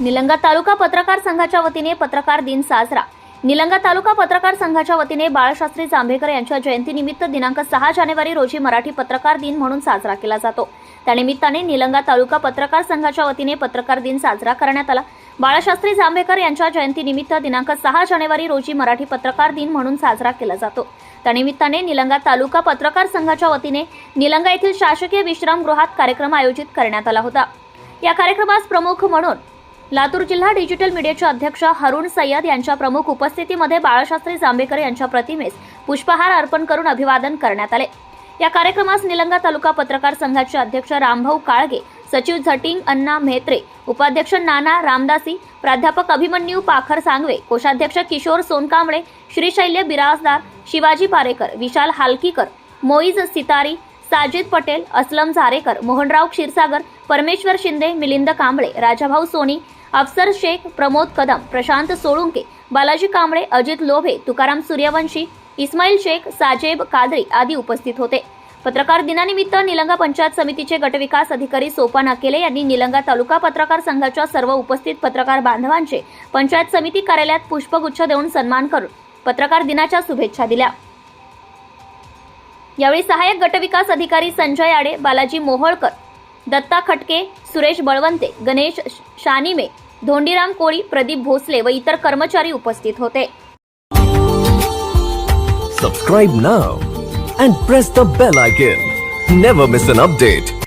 निलंगा तालुका पत्रकार संघाच्या वतीने पत्रकार दिन साजरा. निलंगा तालुका पत्रकार संघाच्या वतीने बाळशास्त्री जांभेकर यांच्या जयंतीनिमित्त दिनांक सहा जानेवारी रोजी मराठी पत्रकार दिन म्हणून साजरा केला जातो. त्यानिमित्ताने निलंगा तालुका पत्रकार संघाच्या वतीने पत्रकार दिन साजरा करण्यात आला. बाळशास्त्री जांभेकर यांच्या जयंतीनिमित्त दिनांक सहा जानेवारी रोजी मराठी पत्रकार दिन म्हणून साजरा केला जातो. त्यानिमित्ताने निलंगा तालुका पत्रकार संघाच्या वतीने निलंगा येथील शासकीय विश्रामगृहात कार्यक्रम आयोजित करण्यात आला होता. या कार्यक्रमास प्रमुख म्हणून लातूर जिल्हा डिजिटल मीडियाचे अध्यक्ष हरुण सय्यद यांच्या प्रमुख उपस्थितीमध्ये बाळशास्त्री जांभेकर यांच्या प्रतिमेस पुष्पहार अर्पण करून अभिवादन करण्यात आले. या कार्यक्रमास निलंगा तालुका पत्रकार संघाचे अध्यक्ष रामभाऊ काळगे सचिव झटिंग अण्णा म्हेत्रे उपाध्यक्ष नाना रामदासी प्राध्यापक अभिमन्यू पाखर सांगवे कोषाध्यक्ष किशोर सोनकांबळे श्रीशैल्य बिराजदार शिवाजी पारेकर विशाल हालकीकर मोईज सितारी साजिद पटेल असलम झारेकर मोहनराव क्षीरसागर परमेश्वर शिंदे मिलिंद कांबळे राजाभाऊ सोनी अफसर शेख प्रमोद कदम प्रशांत सोळुंके बालाजी कांबळे अजित लोभे तुकाराम सूर्यवंशी इस्माईल शेख साजेब कादरी आदी उपस्थित होते. पत्रकार दिनानिमित्त निलंगा पंचायत समितीचे गटविकास अधिकारी सोपान अकेले यांनी निलंगा तालुका पत्रकार संघाच्या सर्व उपस्थित पत्रकार बांधवांचे पंचायत समिती कार्यालयात पुष्पगुच्छ देऊन सन्मान करून पत्रकार दिनाच्या शुभेच्छा दिल्या. यावेळी सहाय्यक गटविकास अधिकारी संजय आडे बालाजी मोहोळकर दत्ता खटके सुरेश बळवंते गणेश शानिमे धोंडीराम कोळी प्रदीप भोसले व इतर कर्मचारी उपस्थित होते. Subscribe now and press the bell icon never miss an update